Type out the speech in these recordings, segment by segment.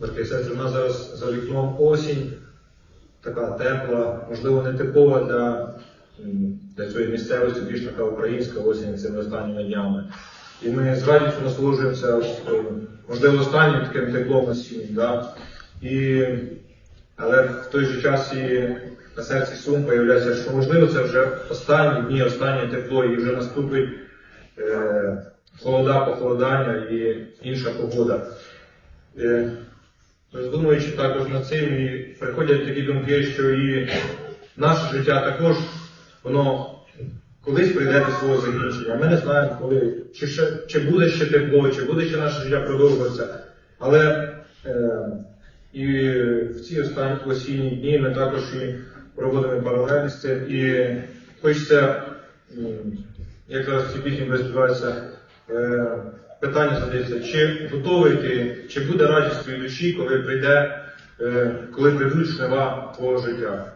І у нас зараз за вікном осінь, така тепла, можливо, не типова для, для цієї місцевості, більш така українська осінь цими останніми днями. І ми з радістю насолоджуємося, е, можливо, останнім таким теплом осіннім. Да? І, але в той же час і на серці сум появляється, що можливо це вже останні дні, останнє тепло, і вже наступить е, холода, похолодання і інша погода. Е, Роздумуючи також над цим, і приходять такі думки, що і наше життя також, воно колись прийде до свого закінчення. Ми не знаємо, коли, чи, ще, чи буде ще тепло, чи буде ще наше життя продовжуватися. Але е, і в ці останні осінні дні ми також і проводимо паралельно з цим. І хочеться, м, як зараз ці пісні розбиваються, е, питання задається, чи готовий ти, чи буде радість твоїй душі, коли прийде, е, коли прийдуть жнива твого життя.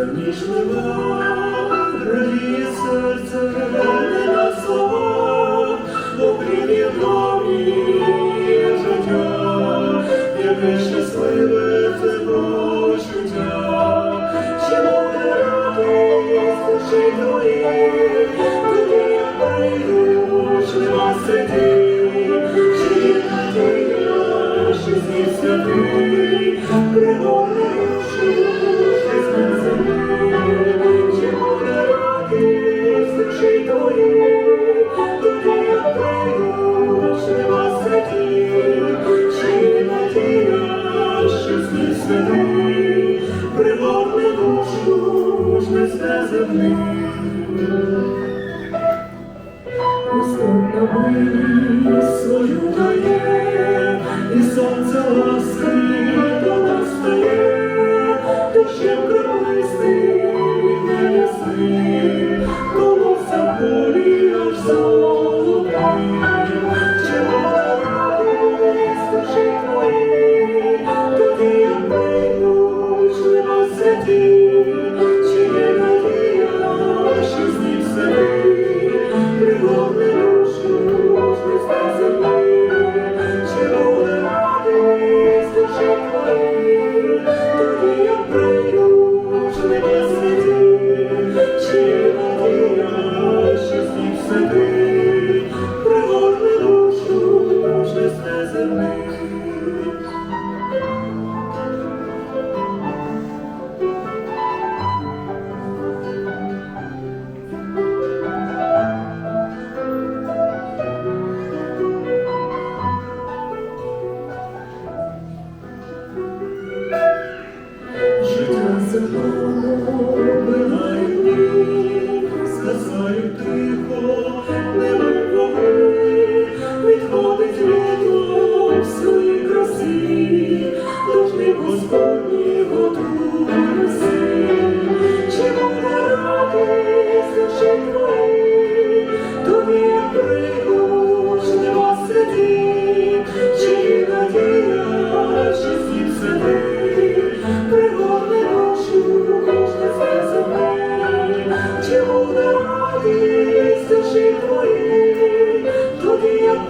Земні жнива, радіє серце не на слова, бо привідомі життя, яке щасливе це почуття, чи буде радість душі твої, тоді я прийду, жнива сидить, чи є надія, зні святий, пригорне 주 сидить, пригорне душу, Христа землі. Життя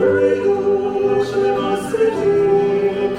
Придуши на святі,